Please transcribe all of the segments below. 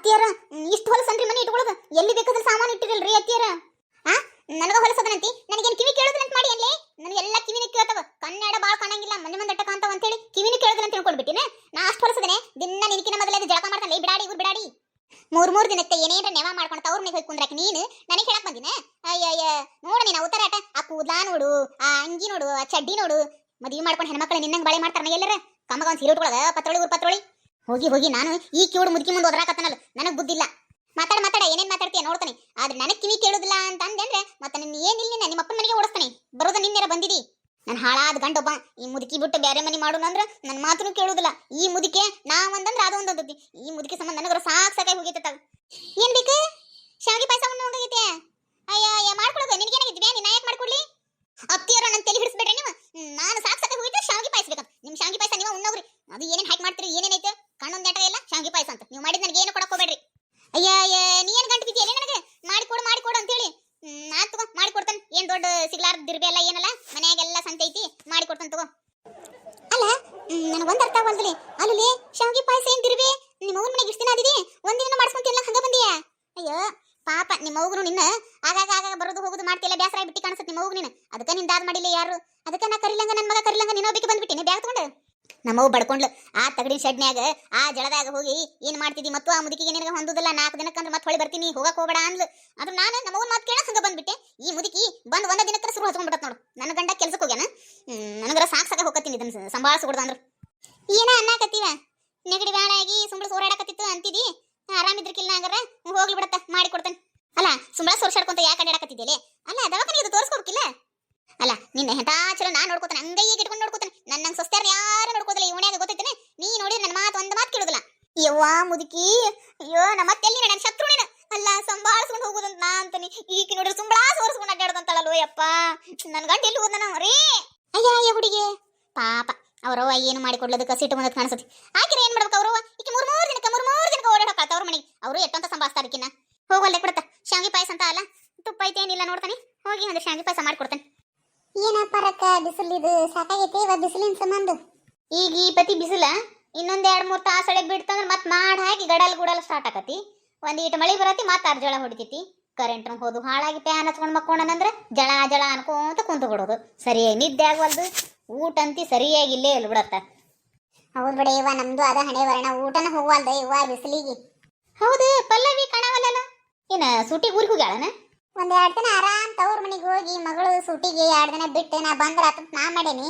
ಅತ್ತಿಯರ, ಇಷ್ಟು ಹೊಲಸನ್ರಿ ಮನೆ ಇಟ್ಕೊಳ್ಳೋದು ಎಲ್ಲಿ ಬೇಕಾದ್ರೆ ಸಾಮಾನು ಇಟ್ಟಿರಲ್ರಿ ಅತ್ತಿಯರ? ಆ? ನನಗ ಹೊಲಸದನಂತಿ? ನನಗೇನು ಕಿವಿ ಕೇಳೋದ್ರಂತ ಮಾಡಿ ಅಲ್ಲೇ ನನಗೆಲ್ಲ ಕಿವಿನ ಕೇಳ್ತಾವ. ಕನ್ನಡ ಬಾಳ ಕಾಣಂಗಿಲ್ಲ ಮನೆ ಮಂದಿ ಅಟ್ಟಕ ಅಂತ ಹೇಳಿ ಕಿವಿನ ಕೇಳೋದ್ರಂತ ಅಂತ ತಿಳ್ಕೊಂಡ್ಬಿಟ್ಟಿನ ನಾ ಅಷ್ಟು ಹೊಲಸದನೆ, ದಿನ ನಿನಕಿನ ಮೊದಲೇ ಜಳಕ ಮಾಡ್ತಾನೆ ಬಿಡಾಡಿ, ಇವ್ರು ಬಿಡಾಡಿ. ಮೂರ್ ಮೂರ್ ದಿನಕ್ಕೆ ಏನೇನ್ರ ನೆವ ಮಾಡ್ಕೊಂತ ಅವ್ರ ಮನೆಗೆ ಹೋಗಿ ಕುಂದ್ರಾಕ ನೀನು? ನನಗೆ ಹೇಳಕ್ ಬಂದಿನ? ಅಯ್ಯಯ್ಯ, ನೋಡ ನೀನು ಅವತಾರ ಆಟ. ಆ ಕೂದ್ಲಾ ನೋಡು, ಆ ಅಂಗಿ ನೋಡು, ಆ ಚಡ್ಡಿ ನೋಡು. ಮದುವೆ ಮಾಡ್ಕೊಂಡು ಹೆಣ್ಮಕ್ಳು ನಿನ್ನಂಗೆ ಬಳೆ ಮಾಡ್ತಾರ ಎಲ್ಲರ? ಕಮ್ಮಗ ಒಂದ್ ಸೀರೆ ಉಟ್ಕೊಳಗ ಪತ್ರೊಳಿ ಊರ್ ಪತ್ರೊಳಿ. ಹೋಗಿ ಹೋಗಿ ನಾನು ಈ ಕಿವುಡು ಮುದುಕಿ ಮುಂದೆ ಒದರಾಕತ್ತನಲ್ಲ. ನನಗೆ ಬುದ್ಧಿಲ್ಲ ಮಾತಾಡ ಮಾತಾಡ, ಏನೇನ್ ಮಾತಾಡ್ತೀಯ ನೋಡ್ತಾನೆ. ಆದ್ರೆ ನನಗ್ ಕಿವಿ ಕೇಳುದಿಲ್ಲ ಅಂತ ಅಂದೆ ಅಂದ್ರೆ ಮತ್ತೆ ನಿನ್ನ? ಏನಿಲ್ಲ ನಿಮ್ಮ ಅಪ್ಪನ ಮನೆಗೆ ಓಡಿಸ್ತಾನೆ. ಬರೋದ ನಿನ್ನೆರ ಬಂದಿದಿ. ನಾನು ಹಾಳಾದ ಗಂಡೊಬ್ಬ. ಈ ಮುದುಕಿ ಬಿಟ್ಟು ಬೇರೆ ಮನೆ ಮಾಡೋಣ ಅಂದ್ರೆ ನನ್ನ ಮಾತನ್ನು ಕೇಳುದಿಲ್ಲ. ಈ ಮುದುಕೆ ನಾ ಒಂದಂದ್ರ ಅದು ಒಂದೊಂದತಿ ಈ ಮುದುಕೆ ಸಂಬಂಧ ನನಗರ ಸಾಕ್ ಸಾಕಾಗಿ ಹೋಗಿತ್ತ ಏನ್ ಬೇಕು? ಶಾವಿಗೆ ಪಾಯಸ ಉಣ್ಣು ಹೋಗೈತೆ ಅಯ್ಯ ಅಯ್ಯ ಮಾಡ್ಕೊಳಗ ನಿನಗೇನಾಗಿದ್ವಿ ನೀನ್ ಯಾಕೆ ಮಾಡ್ಕೊಡ್ಲಿ ಅತ್ತಿಯರ ನನ್ನ ತಲೆ ಹಿಡಿಸ್ಬೇಡ್ರಿ ನೀವು ಹ್ಮ್, ನಾನು ಸಾಕ್ ಸಾಕಾಗಿ ಹೋಗಿದ್ದೆ ಶಾವಿಗೆ ಪಾಯಸ ಬೇಕಂತ ನಿಮ್ ಶಾವಿಗೆ ಪಾಯಸ ನೀವು ಉಣ್ಣವ್ರಿ ಅದು ಏನೇನ್ ಹಾಕಿ ಮಾಡ್ತೀರಿ ಏನೇನೈತೆ ಕಣ್ಣೊಂದ್ ನೆಟ ಇಲ್ಲ ಶಾವಿಗೆ ಪಾಯಸ ಅಂತ ನೀವು ಮಾಡಿದ್ ನನಗೆ ಏನು ಕೊಡಕ್ ಹೋಗ್ಬೇಡ್ರಿ ಅಯ್ಯ ಅಯ್ಯ ನೀ ಏನ್ ಗಂಟು ಬಿದ್ದಿಯಲ್ಲ ನನಗೆ ಮಾಡಿಕೊಡು ಮಾಡಿಕೊಡು ಅಂತೇಳಿ ಹ್ಮ್, ನಾ ತಗೋ ಮಾಡಿಕೊಡ್ತಾನೆ ಏನ್ ದೊಡ್ಡ ಸಿಗ್ಲಾರ್ದ ದಿರ್ಬೆ ಎಲ್ಲ ಏನಲ್ಲ? ಮನೆಯಾಗೆಲ್ಲ ಸಂತೆ ಐತಿ ಮಾಡಿಕೊಡ್ತಾನೆ ತಗೋ. ಅಲ್ಲ ನನಗೆ ಒಂದ್ ಅರ್ಥ ಆಗಲ್ದಲಿ ಅಲ್ಲಿ ಶಾವಿಗೆ ಪಾಯಸ ಏನ್ ದಿರ್ಬೆ ನಿಮ್ಮ ಅವ್ನ ಮನೆಗೆ ಇಷ್ಟ ದಿನ ಆದಿದಿ? ಒಂದಿನ ಮಾಡಿಸ್ಕೊಂತಿಲ್ಲ, ಹಂಗ ಬಂದಿಯಾ? ಅಯ್ಯೋ, ಪಾಪ, ನಿಮ್ಮ ಅವ್ಗನು ನಿನ್ನ ಆಗಾಗ ಆಗಾಗ ಬರೋದು ಹೋಗೋದು ಮಾಡ್ತಿಲ್ಲ ಬೇಸರ ಬಿಟ್ಟು ಕಾಣಿಸುತ್ತೆ ನಿಮ್ಮ ಅವ್ಗ ನೀನು. ಅದಕ್ಕೆ ನಿಂದ ಆದ್ ಮಾಡಿಲ್ಲ ಯಾರು? ಅದಕ್ಕೆ ನಾ ಕರಿಲಂಗ ನನ್ನ ಮಗ ಕರಿಲಂಗ, ನೀನೋ ಬೇಕಿ ಬಂದ್ಬಿಟ್ಟಿನಿ, ಬ್ಯಾಗ್ ತಗೊಂಡು. ನಮ್ಮವ್ ಬಡ್ಕೊಂಡ್ಲು, ಆ ತಗಡಿ ಶೆಡ್ನ್ಯಾಗ, ಆ ಜಳದಾಗ ಹೋಗಿ ಏನ್ ಮಾಡ್ತಿದ್ದಿ ಮತ್ತು ಆ ಮುದುಕಿಗೆ ನಿನಗೆ ಹೊಂದುದಿಲ್ಲ, ನಾಲ್ಕು ದಿನಕ್ಕಂದ್ರೆ ಮತ್ತೆ ಹೊಳಿ ಬರ್ತೀನಿ, ಹೋಗಕ್ ಹೋಗಬೇಡ ಅಂದ್ಲು. ಅದು ನಾನು ನಮ್ಮವ್ ಮಾತು ಕೇಳ ಹಂಗ ಬಂದ್ಬಿಟ್ಟೆ. ಈ ಮುದುಕಿ ಬಂದ್ ಒಂದ ದಿನಕ್ಕೆ ಶುರು ಹಚ್ಕೊಂಡ್ಬಿಡತ್ ನೋಡು. ನನ್ನ ಗಂಡ ಕೆಲ್ಸಕ್ಕೆ ಹೋಗ್ಯಾನ. ನನಗರ ಸಾಕ್ ಸಾಕ ಹೋಗತ್ತೀನಿ ಇದನ್ನ ಸಂಭಾಳಿಸ್ಕೊಡ್ದ ಅಂದ್ರು. ಏನ ಅನ್ನಕತ್ತೀವ? ನೆಗಡಿ ಆಗಿ ಸುಂಬಳ ಸೋರಾಡಕತ್ತಿತ್ತು ಅಂತಿದಿ? ಆರಾಮಿದ್ರಕಿಲ್ಲ ಹಂಗಾರ, ಹೋಗ್ಲಿ ಬಿಡತ್ತ ಮಾಡಿ ಕೊಡ್ತೇನೆ. ಅಲ್ಲ, ಸುಂಬಳ ಸೋರ್ಸಾಡ್ಕೊಂತ ಯಾಕೆ ಅಡ್ಡಾಡಕತ್ತಿದ್ಯಲೆ ಅಲ್ಲ? ದವಾಖಾನೆ ಇದು ತೋರಿಸ್ಕೊಬೇಕಿಲ್ಲ? ಅಲ್ಲ, ನಿನ್ನ ಹೆಂಟಾ ಚಲೋ ನಾ ನೋಡ್ಕೋತಾನೆ ಹಂಗೈಗೆ ಇಟ್ಕೊಂಡು ನೋಡ್ಕೋತಾನೆ. ನನ್ನ ನಂಗೆ ಸೊಸ್ತ್ಯಾರ ಯಾರು ನೋಡ್ಕೋದಿಲ್ಲ ಇವನ್ಯಾಗ ಗೊತ್ತೈತೇನೆ? ನೀ ನೋಡಿದ್ರೆ ನನ್ನ ಮಾತು ಒಂದು ಮಾತು ಕೇಳುದಿಲ್ಲ. ಯವ್ವ ಮುದುಕಿ, ಅಯ್ಯೋ, ನಮ್ಮ ಮತ್ತೆಲ್ಲಿ ನನ್ನ ಶತ್ರು ನೀನು. ಅಲ್ಲ, ಸಂಭಾಳಿಸ್ಕೊಂಡು ಹೋಗುದಂತ ನಾ ಅಂತಾನೆ. ಈಗ ನೋಡಿದ್ರೆ ಸುಂಬಳ ಸೋರ್ಸ್ಕೊಂಡು ಅಡ್ಡಾಡ್ದಂತಳಲ್ಲೋ ಯಪ್ಪ. ನನ್ನ ಗಂಡ ಎಲ್ಲಿ ಹೋದ ನಾವು ರೀ. ಅಯ್ಯ ಅಯ್ಯ, ಹುಡುಗಿ. ಪಾಪ, ಅವ್ರವ್ವ ಏನು ಮಾಡಿ ಕೊಡ್ಲದಕ್ಕೆ ಸಿಟ್ಟು ಬಂದದ್ ಕಾಣಿಸುತ್ತೆ. ಆಕಿರೆ ಏನು ಮಾಡ್ಬೇಕು ಅವ್ರವ್ವ? ಈಕೆ ಮೂರು ಮೂರು ದಿನಕ್ಕೆ, ಮೂರ್ ಮೂರ್ ದಿನಕ್ಕೆ ಓಡಾಡಕ ಅವ್ರ ಮನೆಗೆ. ಅವರು ಎಷ್ಟಂತ ಸಂಭಾಳಿಸ್ತಾರ ಹೋಗಲ್ಲೆ ಕೊಡುತ್ತಾ. ಶಾಂಗಿ ಪಾಯಸ ಅಂತ ಅಲ್ಲ. ತುಪ್ಪ ಐತೆ ಏನಿಲ್ಲ ನೋಡ್ತಾನೆ. ಹೋಗಿ ಒಂದು ಶಾಂಗಿ ಪಾಯಸ ಮಾಡ್ಕೊಡ್ತಾನೆ ಏನಪ್ಪ ಇದು ಸಾಕಾಗೈತಿ ಇವ ಬಿಸಿಲಿನ ಸಂಬಂಧ. ಈಗ ಈ ಪತಿ ಬಿಸಿಲ ಇನ್ನೊಂದ್ ಎರಡ್ ಮೂರ್ ತಾಸಳೆ ಬಿಡ್ತಂದ್ರ ಮತ್ತೆ ಮಾಡ್ ಹಾಕಿ ಗಡಲ್ ಗುಡಲ್ ಸ್ಟಾರ್ಟ್ ಆಕತಿ. ಒಂದ್ ಈಟ ಮಳಿ ಬರತಿ ಮತ್ ಅರ್ಜಳ ಹೊಡಿತೈತಿ. ಕರೆಂಟ್ ಹೋದು ಹಾಳಾಗಿ ಪ್ಯಾನ್ ಹಚ್ಕೊಂಡು ಮಕ್ಕೊಂಡನಂದ್ರ ಜಳ ಜಳ ಅನ್ಕೊಂತ ಕುಂತು ಬಿಡೋದು. ಸರಿಯಾಗಿ ನಿದ್ದೆ ಆಗವಲ್ದು. ಊಟ ಅಂತಿ ಸರಿಯಾಗಿ ಇಲ್ಲೇ ಇಲ್ಲ ಬಿಡತ್ತ. ಹೌದು ಬಿಡ ಇವ ನಮ್ದು ಅದ ಹಣೆ ಬರಣ ಊಟನ ಹೋಗವಲ್ದ ಇವ ಬಿಸಿಲಿಗೆ? ಹೌದು ಪಲ್ಲವಿ ಕಾಣವಲ್ಲಲ್ಲ. ಏನ ಸೂಟಿ ಊರಿಗೆ ಹೋಗ್ಯಾಳನ? ಒಂದ್ ಎರಡ್ ದಿನ ಆರಾಮ್ ತವ್ರ ಮನಿಗೆ ಹೋಗಿ ಮಗಳು ಸೂಟಿಗೆ ಎರಡ್ ದಿನ ಬಿಟ್ಟು ನಾ ಬಂದ್ರ ಆತ ನಾ ಮಾಡೇನಿ.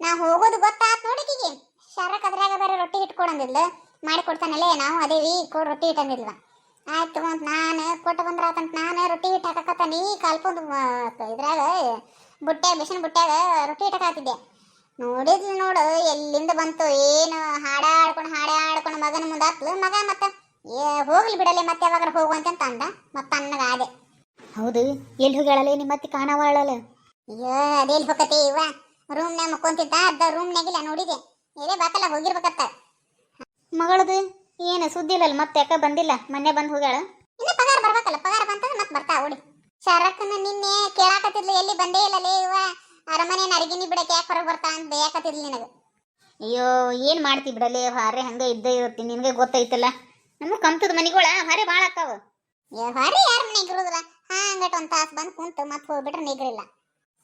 ನಾ ಹೋಗೋದು ಗೊತ್ತಾತ್ ನೋಡಿಕಿಗೆ ಶರಕ್ ಅದ್ರಾಗ ಬೇರೆ ರೊಟ್ಟಿ ಇಟ್ಕೊಡಂದಿಲ್ಲ ಮಾಡಿ ಕೊಡ್ತಾನಲ್ಲೇ ನಾವು ಅದೇವಿ ಕೊಡ್ ರೊಟ್ಟಿ ಇಟ್ಟಂದಿಲ್ವ ಆಯ್ತು ಅಂತ ನಾನು ಕೊಟ್ಟು ಬಂದ್ರ ಆತಂತ ನಾನು ರೊಟ್ಟಿ ಹಿಟ್ಟು ಹಾಕಕತ್ತಾನಿ ಕಾಲ್ಕೊಂದು ಇದ್ರಾಗ ಬುಟ್ಟ್ಯಾಗ ಬಿಸಿನ ಬುಟ್ಟ್ಯಾಗ ರೊಟ್ಟಿ ಇಟ್ಟಕಾತಿದ್ದೆ ನೋಡಿದ್ಲು ನೋಡು ಎಲ್ಲಿಂದ ಬಂತು ಏನು ಹಾಡಾಡ್ಕೊಂಡು ಹಾಡಾಡ್ಕೊಂಡು ಮಗನ ಮುಂದಾತ್ಲು. ಮಗ ಮತ್ತೆ, ಏ ಹೋಗ್ಲಿ ಬಿಡಲಿ ಮತ್ತೆ ಯಾವಾಗ ಹೋಗುವಂತ ಅಂತ ಅಂದ. ಮತ್ತ ಅನ್ನಗಾದೆ ಹೌದು ಎಲ್ಲಿ ಹೋಗ್ಯಾಳಲ್ಲ ನಿಮ್ಮ ಮತ್ತೆ ಕಾಣವಾಳಲ್ಲ? ಅಯ್ಯೋ ಅದೇಲ್ ಹೋಗತ್ತೆ ಇವ ರೂಮ್ನ್ಯಾಗ ಮಕ್ಕೊಂತಿದ್ದ ಅದ ರೂಮ್ನಾಗಿಲ್ಲ ನೋಡಿದೆ. ಏನೇ ಬಾಕಲ್ಲ ಹೋಗಿರ್ಬೇಕತ್ತ ಮಗಳದು ಏನು ಸುದ್ದಿ ಇಲ್ಲಲ್ಲ ಮತ್ತೆ ಯಾಕ ಬಂದಿಲ್ಲ? ಮೊನ್ನೆ ಬಂದು ಹೋಗ್ಯಾಳ? ಇನ್ನ ಪಗಾರ ಬರ್ಬೇಕಲ್ಲ ಪಗಾರ ಬಂತಂದ್ರೆ ಮತ್ತೆ ಬರ್ತಾ ಓಡಿ. ಶರಕ್ಕನ ನಿನ್ನೆ ಕೇಳಾಕತ್ತಿದ್ಲು ಎಲ್ಲಿ ಬಂದೇ ಇಲ್ಲಲೇ ಇವ ಅರಮನೆ ಅರಿಗಿನಿ ಬಿಡಕ್ಕೆ ಯಾಕೆ ಹೊರಗೆ ಬರ್ತಾ ಅಂತ ಬೇಯಾಕತ್ತಿದ್ಲು ನಿನಗೆ. ಅಯ್ಯೋ ಏನು ಮಾಡ್ತಿ ಬಿಡಲೆ ಹಾರೆ ಹಂಗೆ ಇದ್ದೇ ಇರ್ತಿ ನಿನಗೆ ಗೊತ್ತೈತಲ್ಲ. ನಮಗೆ ಕಂತದ ಮನಿಗಳ ಹಾರೆ ಭಾಳ ಅಕ್ಕಾವ. ಹಾರೆ ಯಾರ ಮನೆಗೆ ಇರೋದಿಲ್ಲ. ಹಂಗಟ್ ಒಂದು ತಾಸು ಬಂದು ಕುಂತು ಮತ್ತೆ ಹೋಗ್ಬಿಟ್ರೆ ನಿಗ್ರಿಲ್ಲ.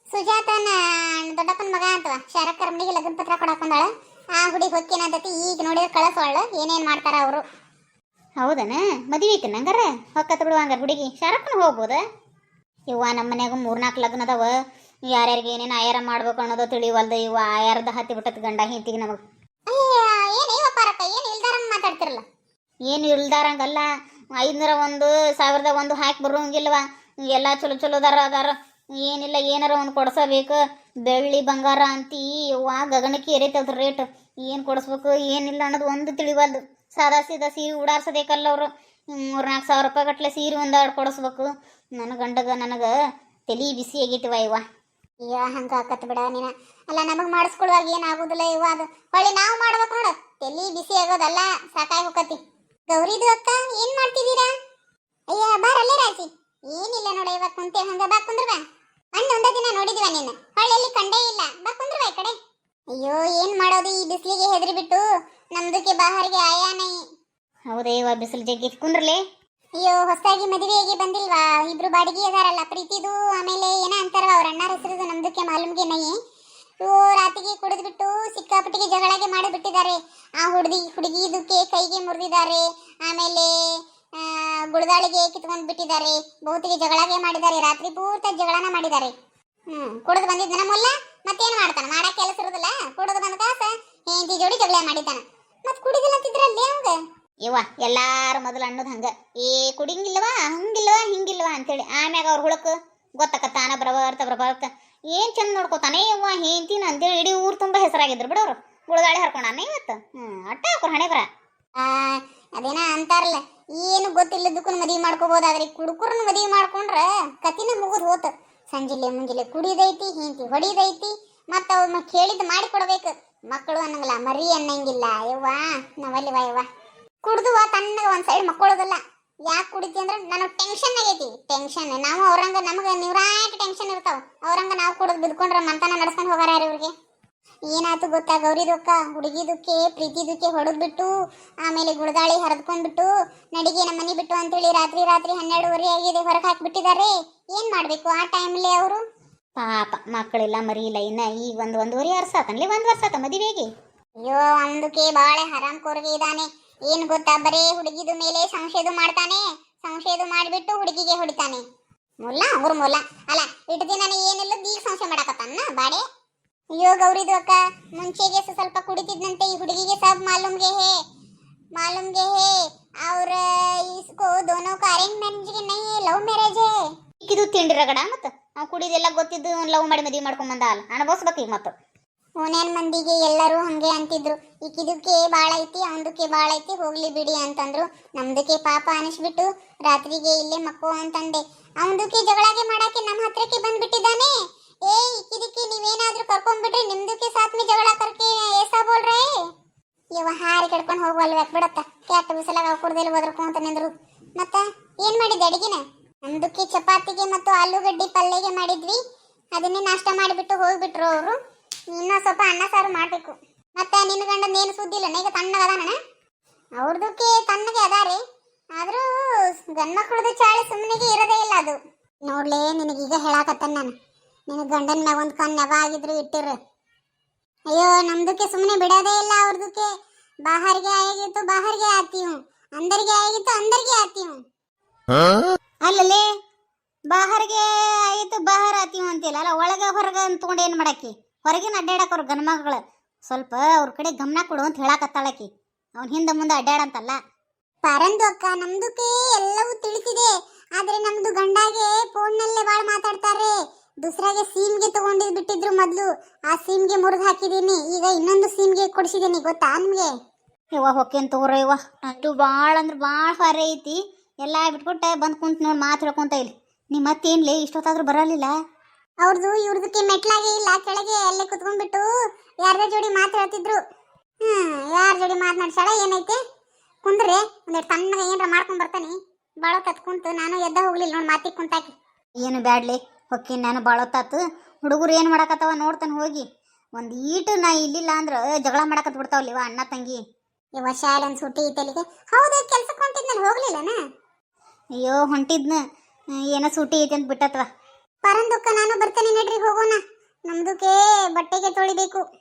ಸುಜಾತನ ದೊಡ್ಡಪ್ಪನ ಮಗ ಅಂತವ ಶರಕ್ಕರ ಮನಿಗೆ ಲಗ್ನ ಪತ್ರ ಕೊಡಾಕೊಂಡಾಳ ಆ ಹುಡುಗಿ ಹೊಕ್ಕಿನಂತತಿ ಈಗ ನೋಡಿದ್ರೆ ಕಳಸೋಳ ಏನೇನ್ ಮಾಡ್ತಾರ ಅವರು. ಹೌದನ? ಮದುವೆ ಐತೆ ನಂಗಾರ ಹೊಕ್ಕತ್ ಬಿಡು ಹಂಗಾರ ಹುಡುಗಿ. ಶರಕ್ಕನ ಹೋಗ್ಬೋದ? ಇವ್ವ ನಮ್ಮ ಮನ್ಯಾಗ ಮೂರ್ನಾಲ್ಕು ಲಗ್ನ ಅದಾವ. ಯಾರ್ಯಾರಿಗೆ ಏನೇನು ಆಯಾರ ಮಾಡ್ಬೇಕು ಅನ್ನೋದು ತಿಳಿವಲ್ದ ಇವ ಆಯಾರದ ಹತ್ತಿ ಬಿಟ್ಟದ ಗಂಡ ಹಿಂತಿಗೆ ನಮಗೆ. ಏನು ಇಲ್ದಾರಂಗಲ್ಲ ಐದ್ನೂರ ಒಂದು ಸಾವಿರದ ಒಂದು ಹಾಕಿ ಬರೋಂಗಿಲ್ವ ಎಲ್ಲ ಚಲೋ ಚಲೋ ಅದಾರ ಏನಿಲ್ಲ, ಏನಾರ ಒಂದು ಕೊಡ್ಸಬೇಕು. ಬೆಳ್ಳಿ ಬಂಗಾರ ಅಂತಿ, ವಾ ಗಗನಕ್ಕೆ ಏರೈತದ ರೇಟ್ ಏನು ಕೊಡಿಸ್ಬೇಕು, ಏನಿಲ್ಲ ಅನ್ನೋದು ಒಂದು ತಿಳಿವಲ್ದು. ಸಾದಾ ಸೀದಾ ಸೀರೆ ಉಡಾರ್ಸೋದೇಕಲ್ಲ ಅವರು. ಮೂರ್ನಾಲ್ಕು ಸಾವಿರ ರೂಪಾಯಿ ಗಟ್ಟಲೆ ಸೀರೆ ಒಂದು ಎರಡು ಕೊಡಿಸ್ಬೇಕು. ನನ್ನ ಗಂಡಗ, ನನಗೆ ತಲೆ ಬಿಸಿ ಆಗೈತಿವ ಇವ ಅಯ್ಯ ಹಂಗೆ ಆಕತ್ ಬಿಡ ನೀನ. ಅಲ್ಲ, ನಮಗೆ ಮಾಡಿಸ್ಕೊಡುವಾಗ ಏನ್ ಆಗುದಿಲ್ಲ ಇವ ಅದು. ಹೊಳ್ಳಿ ನಾವು ಮಾಡ್ಬೇಕು ನೋಡು. ತಲೆ ಬಿಸಿ ಆಗೋದಲ್ಲ ಸಾಕಾಗಿ ಹೋಗತಿ ಗೌರಿದು ಅಕ್ಕ, ಏನು ಮಾಡ್ತಿದ್ದೀರಾ? ಅಯ್ಯ ಬಾರಲ್ಲೇ ರಾಜಿ. ಏನಿಲ್ಲ ನೋಡ ಇವಾಗ ಕುಂತೆ ಹಂಗ ಬಾ ಕುಂದ್ರ ಬಾ ಅಣ್ಣ ಒಂದ ದಿನ ನೋಡಿದಿವ ನೀನು. ಹೊಳ್ಳಿ ಕಂಡೇ ಇಲ್ಲ. ಬಾ ಕುಂದ್ರ ಬಾ ಈ ಕಡೆ. ಅಯ್ಯೋ ಏನ್ ಮಾಡೋದು? ಈ ಬಿಸಿಲಿಗೆ ಹೆದರಿ ಬಿಟ್ಟು ನಮ್ದಕ್ಕೆ ಬಾಹರಿಗೆ ಆಯಾನೈ. ಹೌದೇ ಇವ ಬಿಸಿಲು ಜಗ್ಗಿ ಕುಂದ್ರಲಿ. ಅಯ್ಯೋ ಹೊಸದಾಗಿ ಮದುವೆಗೆ ಬಂದಿಲ್ವಾ? ಇಬ್ರು ಬಾಡಿಗೆ ಅದಾರಲ್ಲ ಪ್ರೀತಿದು ಆಮೇಲೆ ಏನ ಅಂತಾರಲ್ಲ ಅವ್ರ ಅಣ್ಣ ಹೆಸರು ನಮ್ದಕ್ಕೆ ಮಾಲೂಮ್ಗೆ ನೈ ರಾತಿಗೆ ಕುಡಿದ್ ಕುಡಿದ್ಬಿಟ್ಟು ಸಿಕ್ಕಾಪಟ್ಟಿಗೆ ಜಗಳಗೆ ಮಾಡಿಬಿಟ್ಟಿದ್ದಾರೆ. ಆ ಹುಡುಗಿ ಹುಡುಗಿದಕ್ಕೆ ಕೈಗೆ ಮುರಿದಿದ್ದಾರೆ. ಆಮೇಲೆ ಗುಳದಾಳಿಗೆ ಕಿತ್ಕೊಂಡು ಬಿಟ್ಟಿದ್ದಾರೆ? ಬಹುತಿಗೆ ಜಗಳಗೆ ಮಾಡಿದ್ದಾರೆ, ರಾತ್ರಿ ಪೂರ್ತಿ ಜಗಳನ ಮಾಡಿದ್ದಾರೆ. ಹ್ಮ್, ಕುಡಿದು ಬಂದಿದ್ದ ಮೊಲ್ಲ? ಮತ್ತೇನ್ ಮಾಡ್ತಾನ? ಮಾಡಕ್ ಕೆಲಸ ಇರುದಿಲ್ಲ? ಕುಡಿದು ಬಂದ ಕಾಸ ಹೆಂಡತಿ ಜೋಡಿ ಜಗಳ ಮಾಡಿದ್ದಾನ. ಮತ್ ಕುಡಿದಿಲ್ಲ ಅಂತಿದ್ರಲ್ಲಿ ಅವಂಗ ಇವ ಎಲ್ಲಾರು ಮೊದಲು ಅನ್ನೋದು ಹಂಗ. ಏ ಕುಡಿಂಗಿಲ್ವಾ ಹಂಗಿಲ್ವಾ ಹಿಂಗಿಲ್ವಾ ಅಂತೇಳಿ. ಆಮ್ಯಾಗ ಅವ್ರ ಹುಳಕ್ ಗೊತ್ತಾಕತ್ತಾನ ಬರಬಾರ್ತ ಬರಬಾರ್ತ ಏನ್ ಚಂದ ನೋಡ್ಕೋತಾನೆ ಇವ ಹೇಂತಿನ ಅಂತೇಳಿ ಇಡೀ ಊರ್ ತುಂಬಾ ಹೆಸರಾಗಿದ್ರು ಬಿಡವ್ರು ಗುಳದಾಳಿ ಹರ್ಕೊಂಡಾನೆ ಇವತ್ತು? ಹ್ಮ್, ಅಟ್ಟ ಹಣೆ ಬರ ಆ ಅದೇನ ಅಂತಾರಲ್ಲ, ಏನು ಗೊತ್ತಿಲ್ಲದಕ್ಕೂ ಮದುವೆ ಮಾಡ್ಕೋಬಹುದಾದ್ರೆ ಕುಡುಕರನ್ನ ಮದುವೆ ಮಾಡ್ಕೊಂಡ್ರೆ ಕತಿನ ಮುಗಿದು ಹೋತ. ಸಂಜಿಲೆ ಮುಂಜಿಲೆ ಕುಡಿದೈತಿ ಹಿಂತಿ ಹೊಡಿದೈತಿ, ಮತ್ತ ಅವ್ರ ಕೇಳಿದ್ ಮಾಡಿ ಕೊಡ್ಬೇಕು. ಮಕ್ಕಳು ಅನ್ನಂಗಿಲ್ಲ, ಮರಿ ಅನ್ನಂಗಿಲ್ಲ, ಯವ್ವ ನಾವಲ್ಲಿವ ಯವ್ವ. ಕುಡ್ದುವ ತನ್ನ ಒಂದ್ ಸೈಡ್ ಮಕ್ಕಳೋದಲ್ಲ. ಯಾಕೆ ಕುಡಿತಿ ಅಂದ್ರೆ ನನಗೆ ಟೆನ್ಷನ್ ಆಗೈತಿ ಟೆನ್ಷನ್ ನಾವು ಅವ್ರಂಗ ನಮಗೆ ನಿವ್ರಾಟ ಟೆನ್ಷನ್ ಇರ್ತಾವ. ಅವ್ರಂಗ ನಾವು ಕುಡಿದು ಬಿದ್ಕೊಂಡ್ರೆ ಮಂತನ ನಡ್ಸ್ಕೊಂಡು ಹೋಗಾರ ಇವ್ರಿಗೆ? ಏನಾಯ್ತು ಗೊತ್ತಾ ಗೌರಿ ಗೌರಿದಕ್ಕ ಹುಡುಗಿದಕ್ಕೆ, ಪ್ರೀತಿದಕ್ಕೆ ಹೊಡೆದ್ಬಿಟ್ಟು ಆಮೇಲೆ ಗುಳದಾಳಿ ಹರಿದ್ಕೊಂಡ್ಬಿಟ್ಟು ನಡಿಗೆ ನಮ್ಮ ಮನೆ ಬಿಟ್ಟು ಅಂತೇಳಿ ರಾತ್ರಿ ರಾತ್ರಿ ಹನ್ನೆರಡುವರೆ ಆಗಿದೆ, ಹೊರಗೆ ಹಾಕ್ಬಿಟ್ಟಿದ್ದಾರೆ ಏನ್ ಮಾಡ್ಬೇಕು ಆ ಟೈಮಲ್ಲಿ ಅವರು? ಪಾಪ ಮಕ್ಕಳೆಲ್ಲ ಮರಿ ಇಲ್ಲ, ಇನ್ನ ಈಗ ಒಂದು ಒಂದೂವರೆ ವರ್ಷ ಆತನ್ಲಿ, ಒಂದ್ ವರ್ಷ ಆತ ಮದುವೆಗೆ. ಅಯ್ಯೋ ಅಂದಕ್ಕೆ ಬಾಳೆ ಹರಾಮ್ ಕೊರಗೆ ಇದ್ದಾನೆ. ಏನ್ ಗೊತ್ತಾ, ಬರೇ ಹುಡುಗಿದ ಮೇಲೆ ಸಂಶಯದು ಮಾಡ್ತಾನೆ. ಸಂಶಯದು ಮಾಡಿಬಿಟ್ಟು ಹುಡುಗಿಗೆ ಹೊಡಿತಾನೆ. ಮುಲ್ಲ, ಅವ್ರ ಮುಲ್ಲ. ಅಲ್ಲ ಇಟ್ಟು ದಿನ ಏನಿಲ್ಲ ಈಗ ಸಂಶಯ ಮಾಡಕತ್ತಾನ ಬಾಡೆ? ಅಯ್ಯೋ ಗೌರಿದು ಅಕ್ಕ ಮುಂಚೆಗೆ ಸ್ವಲ್ಪ ಕುಡಿತಿದ್ನಂತೆ ಈ ಹುಡುಗಿಗೆ ಸಬ್ ಮಾಲೂಮ್ಗೆ ಹೇ ಮಾಲೂಮ್ಗೆ ಹೇ ಅವ್ರ ಇಸ್ಕೋ ದೋನೋ ಕಾ ಅರೇಂಜ್ ಮ್ಯಾರೇಜ್ಗೆ ನೈ ಲವ್ ಮ್ಯಾರೇಜ್ ಹೇ. ಇಕಿದು ತಿಂಡಿ ರಗಡ ಮತ್ತ? ನಾವು ಕುಡಿದೆಲ್ಲ ಗೊತ್ತಿದ್ದು ಲವ್ ಮಾಡಿ ಮದಿ ಮಾಡ್ಕೊಂಡ್ ಬಂದ ಅಲ್ಲ ಅನುಭವಿಸ್ಬೇಕು ಈಗ ಮತ್ತು? ಓನೇನ್ ಮಂದಿಗೆ ಎಲ್ಲರೂ ಹಂಗೆ ಅಂತಿದ್ರು. ಈಕಿದಕ್ಕೆ ಬಾಳ ಐತಿ ಅವನದಕ್ಕೆ ಬಾಳ ಐತಿ ಹೋಗ್ಲಿ ಬಿಡಿ ಅಂತಂದ್ರು. ನಮ್ದಕ್ಕೆ ಪಾಪ ಅನಿಸ್ಬಿಟ್ಟು ರಾತ್ರಿಗೆ ಇಲ್ಲೇ ಮಕ್ಕೋ ಅಂತಂದೆ. ಅವನದಕ್ಕೆ ಜಗಳಾಗೆ ಮಾಡಕ್ಕೆ ನಮ್ಮ ಹತ್ರಕ್ಕೆ ಬಂದ್ಬಿಟ್ಟಿದ್ದಾನೆ. ಏ ಇಕ್ಕಿದಕ್ಕೆ ನೀವೇನಾದ್ರೂ ಕರ್ಕೊಂಡ್ಬಿಟ್ರೆ ನಿಮ್ದಕ್ಕೆ ಸಾತ್ಮಿ ಜಗಳ ಕರ್ಕೆ ಏಸಾ ಬೋಲ್ರೆ ಇವ ಹಾರಿ ಕಡ್ಕೊಂಡು ಹೋಗುವಲ್ವ ಬಿಡತ್ತ ಕ್ಯಾಟ್ ಬಿಸಿಲಾಗ ಕುಡ್ದಲ್ಲಿ ಒದರ್ಕೊಂತ ನಿಂದ್ರು. ಮತ್ತ, ಏನ್ ಮಾಡಿದ್ದೆ ಅಡಿಗೆನ? ನಮ್ದಕ್ಕೆ ಚಪಾತಿಗೆ ಮತ್ತು ಆಲೂಗಡ್ಡಿ ಪಲ್ಯಗೆ ಮಾಡಿದ್ವಿ. ಅದನ್ನೇ ನಾಷ್ಟ ಮಾಡಿಬಿಟ್ಟು ಹೋಗ್ಬಿಟ್ರು ಅವರು. ಇನ್ನ ಸ್ವಲ್ಪ ಅನ್ನ ಸಾರು ಮಾಡ್ಬೇಕು. ಮತ್ತೆ, ನಿನ್ನ ಗಂಡನ ಏನು ಸುದ್ದಿ ಇಲ್ಲ? ಈಗ ತಣ್ಣಗ ಅದಾನ ಅವ್ರದಕ್ಕೆ ತಣ್ಣಗೆ ಅದಾರೆ. ಆದ್ರೂ ಗಂಡ್ಮಕ್ಳದು ಚಾಳಿ ಸುಮ್ಮನೆಗೆ ಇರೋದೇ ಇಲ್ಲ ಅದು. ನೋಡ್ಲೇ, ನಿನಗೀಗ ಹೇಳಾಕತ್ತಾನ ನಾನು. ನಿನ್ನ ಗಂಡನ ಮ್ಯಾಗ ಒಂದು ಕಣ್ಣು ನೆವ ಆಗಿದ್ರು ಇಟ್ಟಿರು. ಅಯ್ಯೋ, ನಮ್ದಕ್ಕೆ ಸುಮ್ಮನೆ ಬಿಡೋದೇ ಇಲ್ಲ ಅವ್ರದಕ್ಕೆ. ಬಾಹರ್ಗೆ ಆಗಿತ್ತು ಬಾಹರ್ಗೆ ಆತೀವು ಅಂದರ್ಗೆ ಆಗಿತ್ತು ಅಂದರ್ಗೆ ಆತೀವು ಅಲ್ಲಲ್ಲಿ ಬಾಹರ್ಗೆ ಆಯಿತು ಬಾಹರ್ ಆತೀವಿ ಅಂತಿಲ್ಲ. ಅಲ್ಲ, ಒಳಗೆ ಹೊರಗೆ ಅಂತ್ಕೊಂಡು ಏನು ಮಾಡಾಕಿ ಹೊರಗಿನ ಅಡ್ಡಾಡಕ್ ಅವ್ರ ಗಂಡ್ಮಗಳು ಸ್ವಲ್ಪ ಅವ್ರ ಕಡೆ ಗಮನ ಕೊಡು ಅಂತ ಹೇಳಾಕತ್ತಾಳಕಿ. ಅವ್ನ ಹಿಂದೆ ಮುಂದೆ ಅಡ್ಡಾಡಂತಲ್ಲ. ಪರಂದು ಅಕ್ಕ, ನಮ್ದಕ್ಕೆ ಎಲ್ಲವೂ ತಿಳಿಸಿದೆ. ಆದ್ರೆ ನಮ್ದು ಗಂಡಾಗೆ ಫೋನ್ನಲ್ಲೇ ಭಾಳ ಮಾತಾಡ್ತಾರೆ. ದುಸರಾಗೆ ಸೀಮ್ಗೆ ತಗೊಂಡಿದ್ ಬಿಟ್ಟಿದ್ರು ಮೊದ್ಲು. ಆ ಸೀಮ್ಗೆ ಮುರಿದು ಹಾಕಿದೀನಿ. ಈಗ ಇನ್ನೊಂದು ಸೀಮ್ಗೆ ಕೊಡಿಸಿದೀನಿ. ಗೊತ್ತಾ ನಿಮ್ಗೆ? ಇವ ಹೊಕ್ಕೇನ್ ತಗೋರ ಇವ ನಂದು ಭಾಳ ಅಂದ್ರೆ ಭಾಳ ಹೊರೆ ಐತಿ. ಎಲ್ಲ ಬಿಟ್ಬಿಟ್ಟು ಬಂದು ಕುಂತ ನೋಡಿ ಮಾತು ಹೇಳ್ಕೊಂತ ಇಲ್ಲಿ. ನಿಮ್ಮ ಮತ್ತೇನ್ಲಿ ಇಷ್ಟೊತ್ತಾದ್ರೂ ಬರಲಿಲ್ಲ? ಅವ್ರದ್ದು ಇವ್ರದಕ್ಕೆ ಮೆಟ್ಲಾಗೆ ಇಲ್ಲ ಕೆಳಗೆ ಅಲ್ಲೇ ಕುತ್ಕೊಂಡ್ಬಿಟ್ಟು ಯಾರ್ದ ಜೋಡಿ ಮಾತಾಡ್ತಿದ್ರು ಹ್ಮ್ ಯಾರ ಜೋಡಿ ಮಾತನಾಡ್ಸಾಳ ಏನೈತೆ? ಕುಂದ್ರೆ ಒಂದೆರಡು ತಣ್ಣಗೆ ಏನಾರ ಮಾಡ್ಕೊಂಡ್ ಬರ್ತಾನೆ. ಬಾಳ ಕತ್ ಕುಂತು ನಾನು ಎದ್ದ ಹೋಗ್ಲಿಲ್ಲ ನೋಡಿ ಮಾತಿಗೆ ಕುಂತಾಕಿ. ಏನು ಬ್ಯಾಡ್ಲಿ? ಹೊಕ್ಕೇನ್ ನಾನು ಬಾಳೊತ್ತಾತು. ಹುಡುಗರು ಏನು ಮಾಡಕತ್ತಾವ ನೋಡ್ತಾನೆ ಹೋಗಿ. ಒಂದು ಈಟು ನಾ ಇಲ್ಲಿಲ್ಲ ಅಂದ್ರೆ ಜಗಳ ಮಾಡಕತ್ ಬಿಡ್ತಾವಲ್ಲಿ ಇವ ಅಣ್ಣ ತಂಗಿ. ಇವ ಶಾಲೆ ಸುಟ್ಟಿ ಇತ್ತಲ್ಲಿಗೆ ಹೌದು ಕೆಲ್ಸಕ್ಕೆ ಹೊಂಟಿದ್ನಲ್ಲಿ ಹೋಗ್ಲಿಲ್ಲನಾ? ಅಯ್ಯೋ ಹೊಂಟಿದ್ನ. ಏನೋ ಸೂಟಿ ಐತೆ ಅಂತ ಬಿಟ್ಟತ್ವ. ಪರಂದುಕ್ಕ ನಾನು ಬರ್ತೇನೆ ನಡ್ರಿ ಹೋಗೋಣ. ನಮ್ದುಕ್ಕೆ ಬಟ್ಟೆಗೆ ತೊಳಿಬೇಕು.